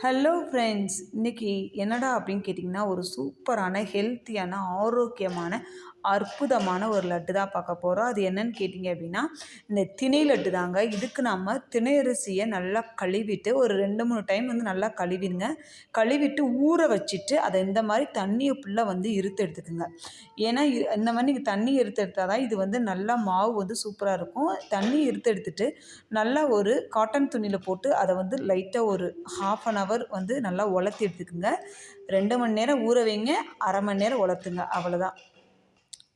Hello friends இன்றைக்கி என்னடா அப்படின்னு கேட்டிங்கன்னா ஒரு சூப்பரான ஹெல்த்தியான ஆரோக்கியமான அற்புதமான ஒரு லட்டு தான் பார்க்க போகிறோம் அது என்னன்னு கேட்டிங்க அப்படின்னா இந்த திணை லட்டு தாங்க. இதுக்கு நம்ம திணை அரிசியை நல்லா கழுவிட்டு ஒரு ரெண்டு மூணு டைம் வந்து நல்லா கழுவிடுங்க. கழுவிட்டு ஊற வச்சுட்டு அதை இந்த மாதிரி தண்ணியை ஃபுல்லாக வந்து இருத்து எடுத்துக்குங்க. ஏன்னா இந்த மாதிரி நீங்கள் தண்ணி இருத்து எடுத்தால் தான் இது வந்து நல்லா மாவு வந்து சூப்பராக இருக்கும். தண்ணி இருத்து எடுத்துட்டு நல்லா ஒரு காட்டன் துணியில் போட்டு அதை வந்து லைட்டாக ஒரு ஹாஃப் அன் ஹவர் வந்து நல்லா உலர்த்தி எடுத்துக்குங்க. ரெண்டு மணி நேரம் ஊற வைங்க. அரை மணி நேரம் உலர்த்துங்க. அவ்வளோதான்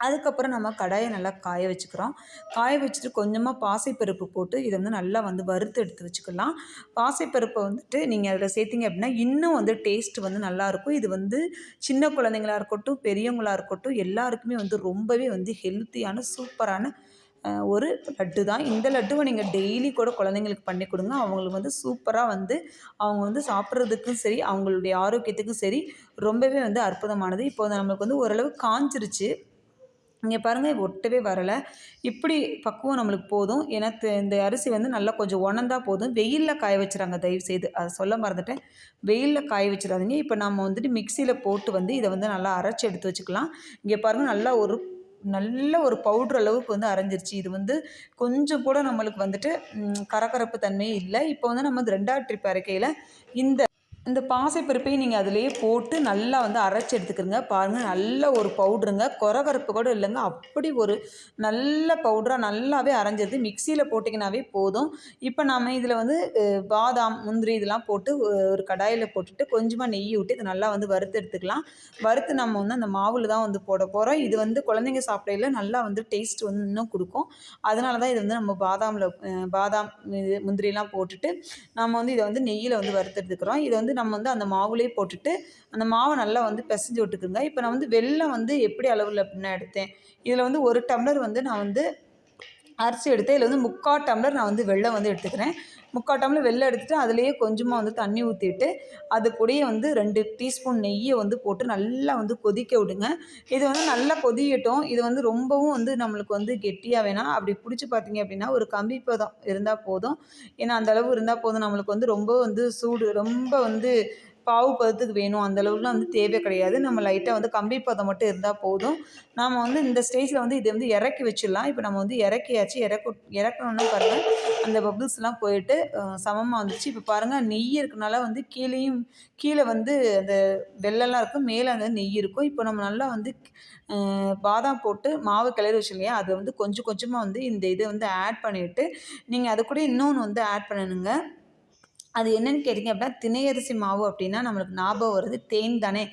அதுக்கப்புறம் நம்ம கடாயை நல்லா காய வச்சுக்கிறோம். காய வச்சுட்டு கொஞ்சமாக பாசைப்பருப்பு போட்டு இதை வந்து நல்லா வந்து வறுத்து எடுத்து வச்சுக்கலாம். பாசைப்பருப்பை வந்துட்டு நீங்கள் அதில் சேர்த்திங்க அப்படின்னா இன்னும் வந்து டேஸ்ட் வந்து நல்லாயிருக்கும் இது வந்து சின்ன குழந்தைங்களாக இருக்கட்டும் பெரியவங்களாக இருக்கட்டும் எல்லாருக்குமே வந்து ரொம்பவே வந்து ஹெல்த்தியான சூப்பரான ஒரு லட்டு தான். இந்த லட்டுவை நீங்கள் டெய்லி கூட குழந்தைங்களுக்கு பண்ணி கொடுங்க. அவங்களுக்கு வந்து சூப்பராக வந்து அவங்க வந்து சாப்பிட்றதுக்கும் சரி அவங்களுடைய ஆரோக்கியத்துக்கும் சரி ரொம்பவே வந்து அற்புதமானது. இப்போ நம்மளுக்கு வந்து ஓரளவு காஞ்சிருச்சு. இங்கே பாருங்கள் ஒட்டவே வரலை. இப்படி பக்குவம் நம்மளுக்கு போதும். ஏன்னா இந்த அரிசி வந்து நல்லா கொஞ்சம் உணர்ந்தா போதும். வெயிலில் காய வச்சுறாங்க தயவுசெய்து. அதை சொல்ல மறந்துட்டேன். வெயிலில் காய வச்சிடாதீங்க. இப்போ நம்ம வந்துட்டு மிக்சியில் போட்டு வந்து இதை வந்து நல்லா அரைச்சி எடுத்து வச்சுக்கலாம். இங்கே பாருங்கள் நல்லா ஒரு நல்ல ஒரு பவுட்ரு அளவுக்கு வந்து அரைஞ்சிருச்சு. இது வந்து கொஞ்சம் கூட நம்மளுக்கு வந்துட்டு கரகரப்பு தன்மையே இல்லை. இப்போ வந்து நம்ம ரெண்டாவது ட்ரிப் அரைக்கையில் இந்த இந்த பாசைப்பருப்பையும் நீங்கள் அதிலே போட்டு நல்லா வந்து அரைச்சி எடுத்துக்கிறங்க. பாருங்கள் நல்ல ஒரு பவுட்ருங்க. குறகரப்பு கூட இல்லைங்க. அப்படி ஒரு நல்ல பவுட்ராக நல்லாவே அரைஞ்சிருது மிக்சியில் போட்டிங்கனாவே போதும். இப்போ நம்ம இதில் வந்து பாதாம் முந்திரி இதெல்லாம் போட்டு ஒரு கடாயில் போட்டுட்டு கொஞ்சமாக நெய் விட்டு இதை நல்லா வந்து வறுத்து எடுத்துக்கலாம். வறுத்து நம்ம வந்து அந்த மாவில் தான் வந்து போட போகிறோம் இது வந்து குழந்தைங்க சாப்பிடையில நல்லா வந்து டேஸ்ட் வந்து இன்னும் கொடுக்கும். அதனால தான் இது வந்து நம்ம பாதாமில் பாதாம் இது முந்திரிலாம் போட்டுட்டு நம்ம வந்து இதை வந்து நெய்யில் வந்து வறுத்து எடுத்துக்கிறோம். இதை வந்து நம்ம வந்து அந்த மாவுலேயே போட்டுட்டு அந்த மாவை நல்லா வந்து பிசைஞ்சு விட்டுக்குங்க. இப்போ நான் வந்து வெள்ளம் வந்து எப்படி அளவில் அப்படின்னா எடுத்தேன். இதில் வந்து ஒரு டம்ளர் வந்து நான் வந்து அரிசி எடுத்து இதில் வந்து முக்கால் டம்ளர் நான் வந்து வெள்ளம் வந்து எடுத்துக்கிறேன். முக்கால் டம்ளர் வெள்ளம் எடுத்துகிட்டு அதுலேயே கொஞ்சமாக வந்து தண்ணி ஊற்றிட்டு அது கூடயே வந்து ரெண்டு டீஸ்பூன் நெய்யை வந்து போட்டு நல்லா வந்து கொதிக்க விடுங்க. இது வந்து நல்லா கொதியட்டும். இது வந்து ரொம்பவும் வந்து நம்மளுக்கு வந்து கெட்டியாக வேணாம் அப்படி பிடிச்சி பார்த்தீங்க அப்படின்னா ஒரு கம்பி பதம் இருந்தால் போதும். ஏன்னா அந்த அளவு இருந்தால் போதும். நம்மளுக்கு வந்து ரொம்ப வந்து சூடு ரொம்ப வந்து பாவு பதத்துக்கு வேணும். அந்த அளவுக்குலாம் வந்து தேவை கிடையாது. நம்ம லைட்டாக வந்து கம்பி பதம் மட்டும் இருந்தால் போதும். நாம் வந்து இந்த ஸ்டேஜில் வந்து இதை வந்து இறக்கி வச்சிடலாம். இப்போ நம்ம வந்து இறக்கியாச்சு. இறக்க இறக்கணுன்னா பாருங்கள் அந்த பபிள்ஸ்லாம் போயிட்டு சமமாக வந்துச்சு. இப்போ பாருங்கள் நெய் இருக்கனால வந்து கீழேயும் கீழே வந்து அந்த வெள்ளெல்லாம் இருக்கும். மேலே அந்த நெய் இருக்கும். இப்போ நம்ம நல்லா வந்து பாதாம் போட்டு மாவு கிளறி வச்சு இல்லையா? அதை வந்து கொஞ்சம் கொஞ்சமாக வந்து இந்த இதை வந்து ஆட் பண்ணிவிட்டு நீங்கள் அது கூட இன்னொன்று வந்து ஆட் பண்ணணுங்க. அது என்னென்னு கேட்டிங்க அப்படின்னா திணையரிசி மாவு அப்படின்னா நம்மளுக்கு ஞாபகம் வருது தேன் தானே.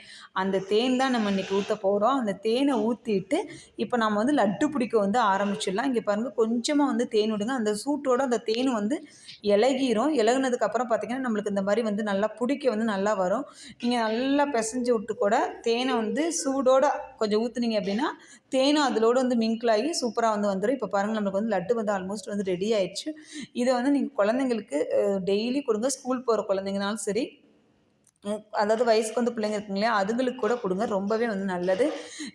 அந்த தேன் தான் நம்ம இன்றைக்கி ஊற்ற போகிறோம் அந்த தேனை ஊற்றிட்டு இப்போ நம்ம வந்து லட்டு பிடிக்க வந்து ஆரம்பிச்சிடலாம். இங்கே பாருங்கள் கொஞ்சமாக வந்து தேன் விடுங்க. அந்த சூட்டோட அந்த தேன் வந்து இலகிரும். இலகுனதுக்கப்புறம் பார்த்திங்கன்னா நம்மளுக்கு இந்த மாதிரி வந்து நல்லா பிடிக்க வந்து நல்லா வரும். நீங்கள் நல்லா பிசைஞ்சு விட்டு கூட தேனை வந்து சூடோட கொஞ்சம் ஊற்றுனீங்க அப்படின்னா தேனும் அதிலோடு வந்து மிங்கிளாகி சூப்பராக வந்து வந்துடும் இப்போ பாருங்கள் நம்மளுக்கு வந்து லட்டு வந்து ஆல்மோஸ்ட் வந்து ரெடி ஆயிடுச்சு. இதை வந்து நீங்கள் குழந்தைங்களுக்கு டெய்லி கொடுங்க. ஸ்கூல் போகிற குழந்தைங்கனாலும் சரி அதாவது வயசுக்கு வந்து பிள்ளைங்க இருக்குங்களே அதுங்களுக்கு கூட கொடுங்க ரொம்பவே வந்து நல்லது.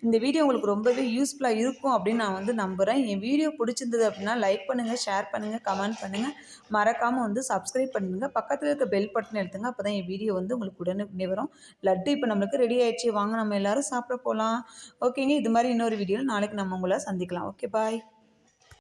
இந்த வீடியோ உங்களுக்கு ரொம்பவே யூஸ்ஃபுல்லாக இருக்கும் அப்படின்னு நான் வந்து நம்புகிறேன் என் வீடியோ பிடிச்சிருந்தது அப்படின்னா லைக் பண்ணுங்கள் ஷேர் பண்ணுங்கள் கமெண்ட் பண்ணுங்கள் மறக்காமல் வந்து சப்ஸ்கிரைப் பண்ணுங்கள் பக்கத்தில் இருக்க பெல் பட்டன் எடுத்துங்க அப்போ தான் என் வீடியோ வந்து உங்களுக்கு உடனே வரும். லட்டு இப்போ நம்மளுக்கு ரெடி ஆயிடுச்சு வாங்க நம்ம எல்லோரும் சாப்பிட போகலாம் ஓகேங்க இது மாதிரி இன்னொரு வீடியோவில் நாளைக்கு நம்ம உங்களை சந்திக்கலாம். Okay bye